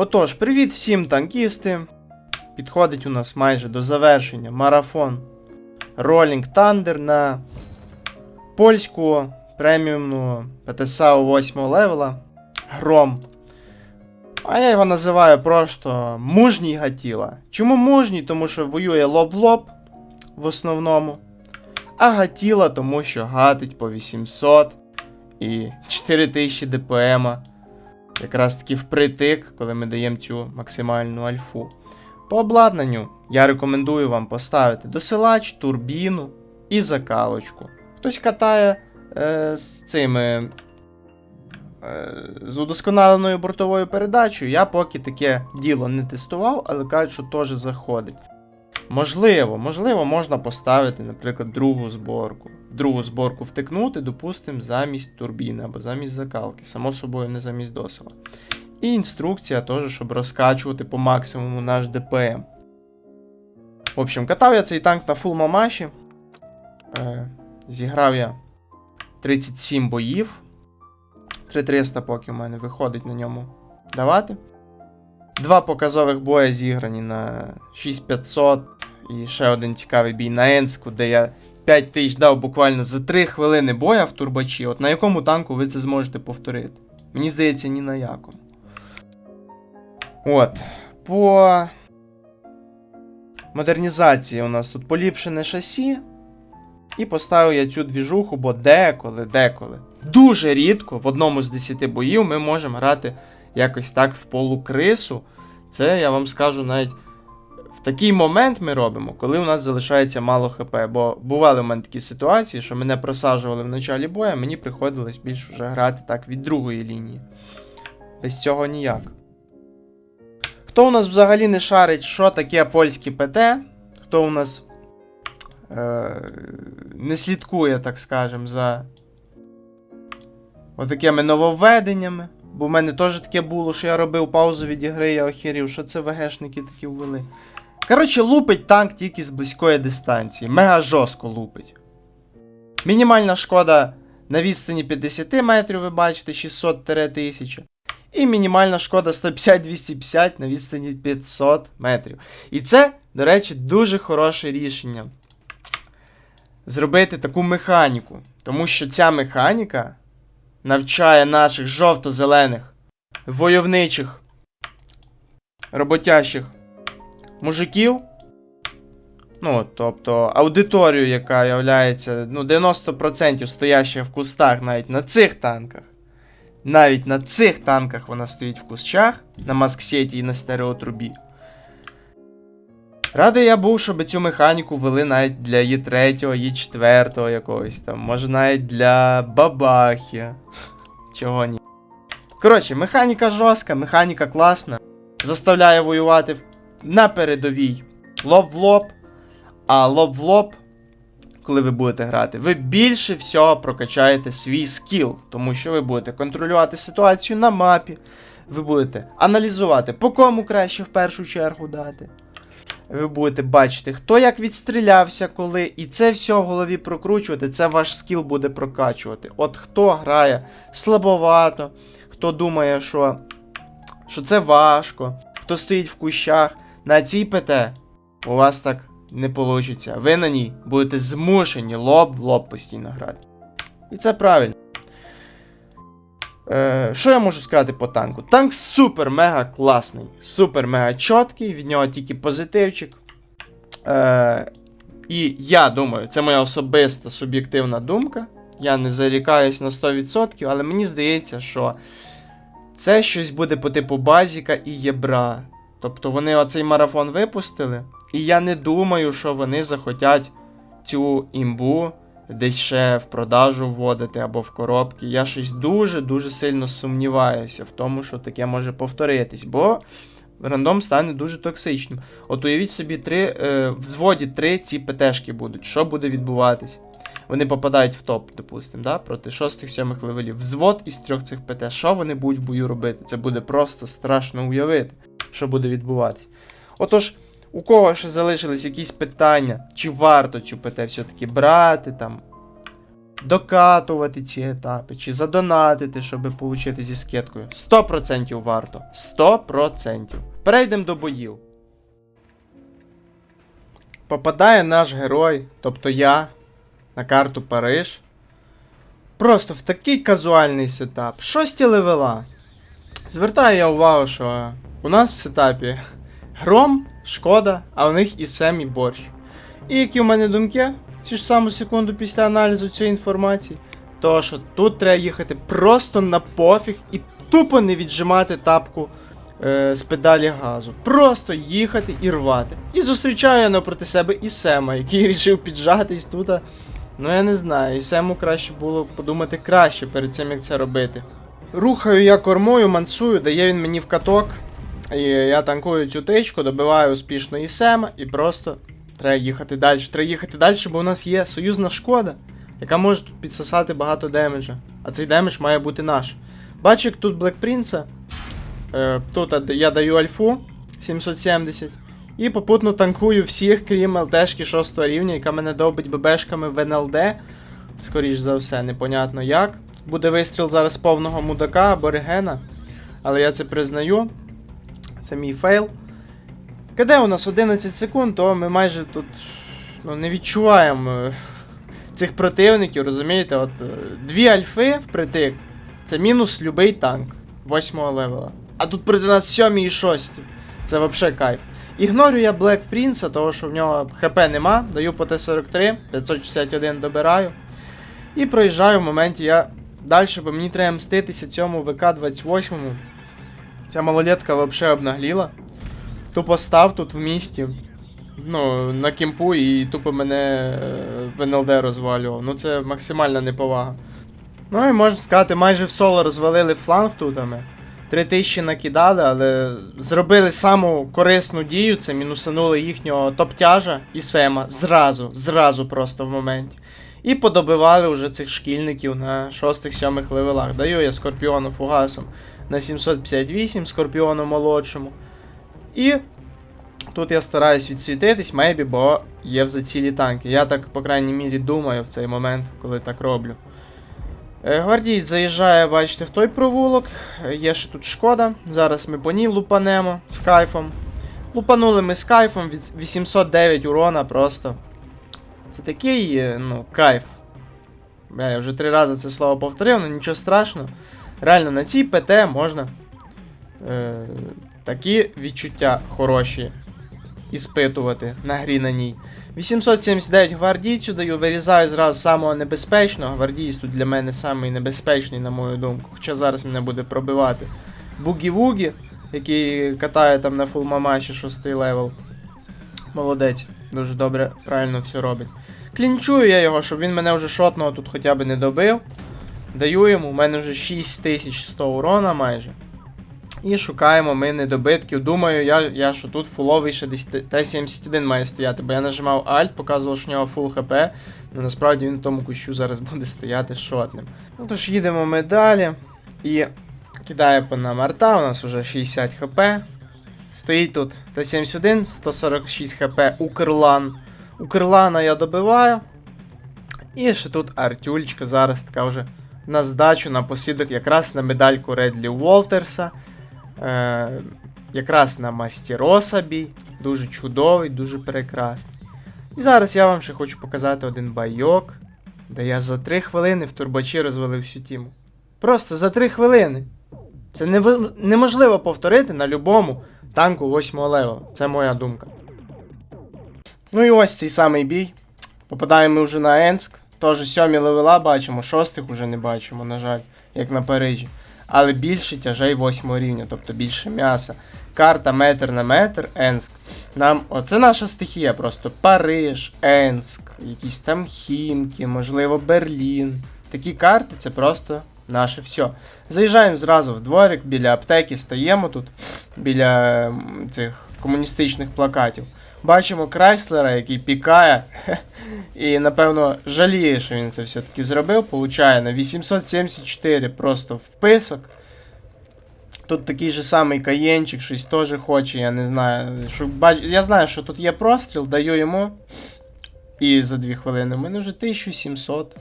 Отож, привіт всім танкісти. Підходить у нас майже до завершення марафон Rolling Thunder на польську преміумну ПТСАУ 8 левела Гром. А я його називаю просто мужній Гатіла. Чому мужній? Тому що воює лоб в лоб в основному. А Гатіла, тому що гатить по 800 і 4000 ДПМ. Якраз таки впритик, коли ми даємо цю максимальну альфу. По обладнанню я рекомендую вам поставити досилач, турбіну і закалочку. Хтось катає е, з цими е, з удосконаленою бортовою передачею. Я поки таке діло не тестував, але кажуть, що теж заходить. Можливо, можливо, можна поставити, наприклад, другу зборку. Другу зборку втикнути, допустимо, замість турбіни або замість закалки. Само собою, не замість досила. І інструкція теж, щоб розкачувати по максимуму наш ДПМ. В общем, катав я цей танк на фул мамаші. Е, зіграв я 37 боїв. 3300 поки в мене виходить на ньому давати. Два показових бої зіграні на 6500 і ще один цікавий бій на Енску, де я 5000 дав буквально за 3 хвилини боя в турбачі. От на якому танку ви це зможете повторити? Мені здається, ні на якому. От. По модернізації у нас тут поліпшене шасі. І поставив я цю двіжуху, бо деколи, деколи. Дуже рідко в одному з 10 боїв ми можемо грати якось так в полукрису. Це я вам скажу навіть в такий момент ми робимо, коли у нас залишається мало ХП. Бо бували в мене такі ситуації, що мене просаджували в началі боя, мені приходилось більш вже грати так від другої лінії. Без цього ніяк. Хто у нас взагалі не шарить, що таке польське ПТ? Хто у нас е, не слідкує, так скажем, за отакими нововведеннями. Бо в мене теж таке було, що я робив паузу від ігри, я охерів, що це ВГшники такі ввели. Коротше, лупить танк тільки з близької дистанції. Мега жорстко лупить. Мінімальна шкода на відстані 50 метрів, ви бачите, 600-1000. І мінімальна шкода 150-250 на відстані 500 метрів. І це, до речі, дуже хороше рішення. Зробити таку механіку. Тому що ця механіка навчає наших жовто-зелених, войовничих, роботящих мужиків. Ну, тобто аудиторію, яка являється ну, 90% стоящих в кустах навіть на цих танках. Навіть на цих танках вона стоїть в кущах, на масксеті і на стереотрубі. Радий я був, щоб цю механіку ввели навіть для Є3, Є4 якогось там, може навіть для бабахи. Чого ні. Коротше, механіка жорстка, механіка класна. Заставляє воювати в- на передовій лоб в лоб. А лоб в лоб, коли ви будете грати, ви більше всього прокачаєте свій скіл, тому що ви будете контролювати ситуацію на мапі. Ви будете аналізувати, по кому краще в першу чергу дати. Ви будете бачити, хто як відстрілявся, коли, і це все в голові прокручувати, це ваш скіл буде прокачувати. От хто грає слабовато, хто думає, що, що це важко, хто стоїть в кущах, на цій ПТ у вас так не вийде. Ви на ній будете змушені лоб в лоб постійно грати. І це правильно. Е, що я можу сказати по танку? Танк супер-мега класний, супер-мега чіткий, від нього тільки позитивчик. Е, і я думаю, це моя особиста суб'єктивна думка. Я не зарікаюсь на 100%, але мені здається, що це щось буде по типу базіка і єбра. Тобто вони оцей марафон випустили, і я не думаю, що вони захотять цю імбу десь ще в продажу вводити або в коробки. Я щось дуже-дуже сильно сумніваюся в тому, що таке може повторитись, бо рандом стане дуже токсичним. От уявіть собі, три, е, в зводі три ці ПТшки будуть. Що буде відбуватись? Вони попадають в топ, допустимо, да? проти 6-7 левелів. Взвод із трьох цих ПТ. Що вони будуть в бою робити? Це буде просто страшно уявити, що буде відбуватись. Отож, у кого ще залишились якісь питання, чи варто цю ПТ все-таки брати там. докатувати ці етапи, чи задонатити, щоб отримати зі скидкою. 100% варто. 100%. Перейдемо до боїв. Попадає наш герой, тобто я, на карту Париж. Просто в такий казуальний сетап. Шості левела. Звертаю я увагу, що у нас в сетапі гром, шкода, а у них і Сем, і борщ. І які у мене думки, ці ж саму секунду після аналізу цієї інформації, то що тут треба їхати просто на пофіг і тупо не віджимати тапку е, з педалі газу. Просто їхати і рвати. І зустрічаю я напроти себе і Сема, який рішив піджатись тут. Ну я не знаю, і Сему краще було подумати краще перед цим, як це робити. Рухаю я кормою, мансую, дає він мені в каток. І я танкую цю тичку, добиваю успішно і Сема, і просто треба їхати далі. Треба їхати далі, бо у нас є союзна шкода, яка може підсосати багато демеджа. А цей демедж має бути наш. Бачу, як тут Блек Принца. Е, тут я даю альфу 770. І попутно танкую всіх, крім ЛТшки 6 рівня, яка мене добить ББшками в НЛД. Скоріш за все, непонятно як. Буде вистріл зараз повного мудака або регена. Але я це признаю. Це мій фейл. КД у нас 11 секунд, то ми майже тут ну, не відчуваємо е, цих противників, розумієте? От е, дві альфи впритик це мінус любий танк 8 левела. А тут проти нас 7 і 6. Це взагалі кайф. Ігнорю я Black Prince, того що в нього ХП нема. Даю по Т-43, 561 добираю. І проїжджаю в моменті я далі, бо мені треба мститися цьому ВК-28. Ця малолетка взагалі обнагліла. Тупо став тут в місті. Ну, на кемпу і тупо мене е, в НЛД розвалював. Ну це максимальна неповага. Ну і можна сказати, майже в соло розвалили фланг тутами. Три тисячі накидали, але зробили саму корисну дію, це мінусанули їхнього топтяжа і Сема зразу, зразу просто в моменті. І подобивали вже цих шкільників на 6-7 левелах. Даю я Скорпіону фугасом на 758, Скорпіону молодшому. І тут я стараюсь відсвітитись, мейбі, бо є в зацілі танки. Я так, по крайній мірі, думаю в цей момент, коли так роблю. Е, Гвардієць заїжджає, бачите, в той провулок. Е, Є ще тут шкода. Зараз ми по ній лупанемо з кайфом. Лупанули ми з кайфом від 809 урона просто. Це такий, е, ну, кайф. Бля, я вже три рази це слово повторив, але нічого страшного. Реально, на цій ПТ можна е, такі відчуття хороші іспитувати на грі на ній. 879 гвардійцю даю, вирізаю зразу самого небезпечного. Гвардієць тут для мене самий небезпечний, на мою думку. Хоча зараз мене буде пробивати. Бугі-вугі, який катає там на фулмамаші 6 левел. Молодець, дуже добре, правильно все робить. Клінчую я його, щоб він мене вже шотного тут хоча б не добив. Даю йому, у мене вже 6100 урона майже. І шукаємо ми недобитків. Думаю, я, я що тут фуловий ще десь Т- Т-71 має стояти, бо я нажимав Alt, показував, що в нього фул хп. Ну насправді він в тому кущу зараз буде стояти шотним. Ну тож їдемо ми далі. І кидає по нам арта, у нас вже 60 хп. Стоїть тут Т-71, 146 хп Укрлан. Укрлана я добиваю. І ще тут Артюльчка зараз така вже на здачу, на посідок, якраз на медальку Редлі Уолтерса. Е, якраз на Мастероса бій. Дуже чудовий, дуже прекрасний. І зараз я вам ще хочу показати один байок, де я за 3 хвилини в турбачі розвалив всю тіму. Просто за 3 хвилини. Це нево- неможливо повторити на любому танку 8 левела. Це моя думка. Ну і ось цей самий бій. Попадаємо ми вже на Енск. Теж сьомі левела бачимо, шостих уже не бачимо, на жаль, як на Парижі. Але більше тяжей восьмого рівня, тобто більше м'яса. Карта метр на метр, Енск. Нам, оце наша стихія просто. Париж, Енск, якісь там Хімки, можливо, Берлін. Такі карти це просто наше все. Заїжджаємо зразу в дворик, біля аптеки стаємо тут, біля цих комуністичних плакатів. Бачимо Крайслера, який пікає. І, напевно, жаліє, що він це все-таки зробив. Получає на 874 просто вписок. Тут такий же самий каєнчик, щось теж хоче, я не знаю. Що, бач... Я знаю, що тут є простріл, даю йому. І за 2 хвилини. У мене вже 1700.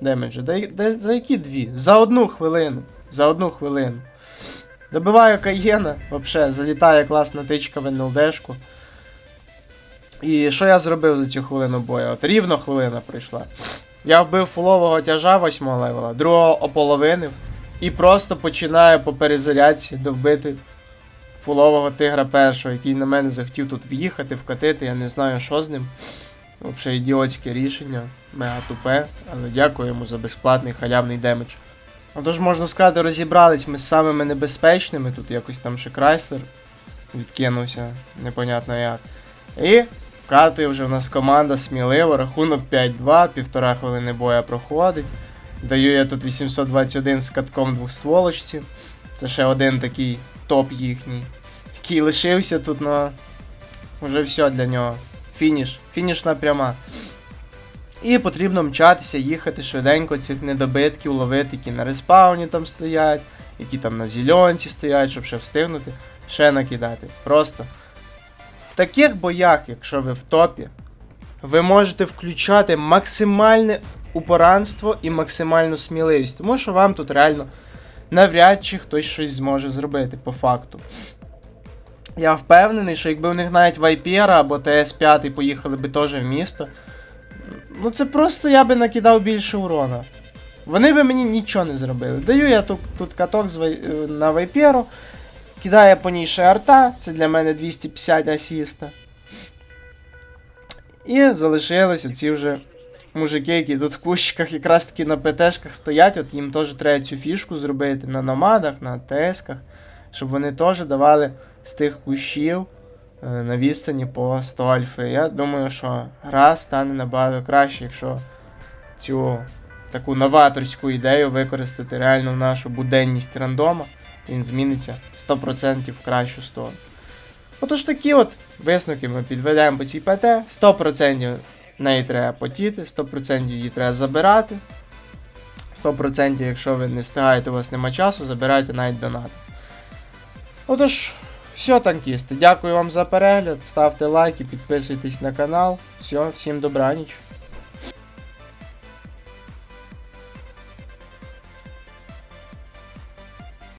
демеджа. Да, да, за які дві? За одну хвилину. За одну хвилину. Добиваю Каєна, вообще, залітає класна тичка в НЛДшку. І що я зробив за цю хвилину бою? От рівно хвилина прийшла. Я вбив фулового тяжа 8 левела, другого ополовинив і просто починаю по перезарядці довбити фулового тигра першого, який на мене захотів тут в'їхати, вкатити, я не знаю, що з ним. Взагалі ідіотське рішення, мега тупе, але дякую йому за безплатний халявний демедж. Отож, можна сказати, розібрались ми з самими небезпечними, тут якось там ще Крайслер відкинувся, непонятно як. І вкатує вже в нас команда сміливо, рахунок 5-2, півтора хвилини боя проходить. Даю я тут 821 з катком двохстволочці. Це ще один такий топ їхній. Який лишився тут, ну. Уже все для нього. Фініш. Фінішна пряма. І потрібно мчатися, їхати швиденько цих недобитків ловити, які на респауні там стоять, які там на зільонці стоять, щоб ще встигнути, ще накидати. Просто. Таких боях, якщо ви в топі, ви можете включати максимальне упоранство і максимальну сміливість, тому що вам тут реально навряд чи хтось щось зможе зробити по факту. Я впевнений, що якби у них навіть Вайпера або ТС5 поїхали би теж в місто, ну це просто я би накидав більше урона. Вони би мені нічого не зробили. Даю я тут, тут каток е, на Вайперу, кидаю по ній ще арта, це для мене 250 асіста. І залишились оці вже мужики, які тут в кущиках якраз таки на ПТшках стоять, от їм теж треба цю фішку зробити на номадах, на ТСках, щоб вони теж давали з тих кущів е, на відстані по 100 альфи. Я думаю, що гра стане набагато краще, якщо цю таку новаторську ідею використати реально в нашу буденність рандома, він зміниться 100% в кращу сторону. Отож такі от висновки ми підведемо по цій ПТ. 100% неї треба потіти, 100% її треба забирати. 100% якщо ви не встигаєте, у вас нема часу, забирайте навіть донати. Отож, все, танкісти. Дякую вам за перегляд. Ставте лайки, підписуйтесь на канал. Все, всім добраніч.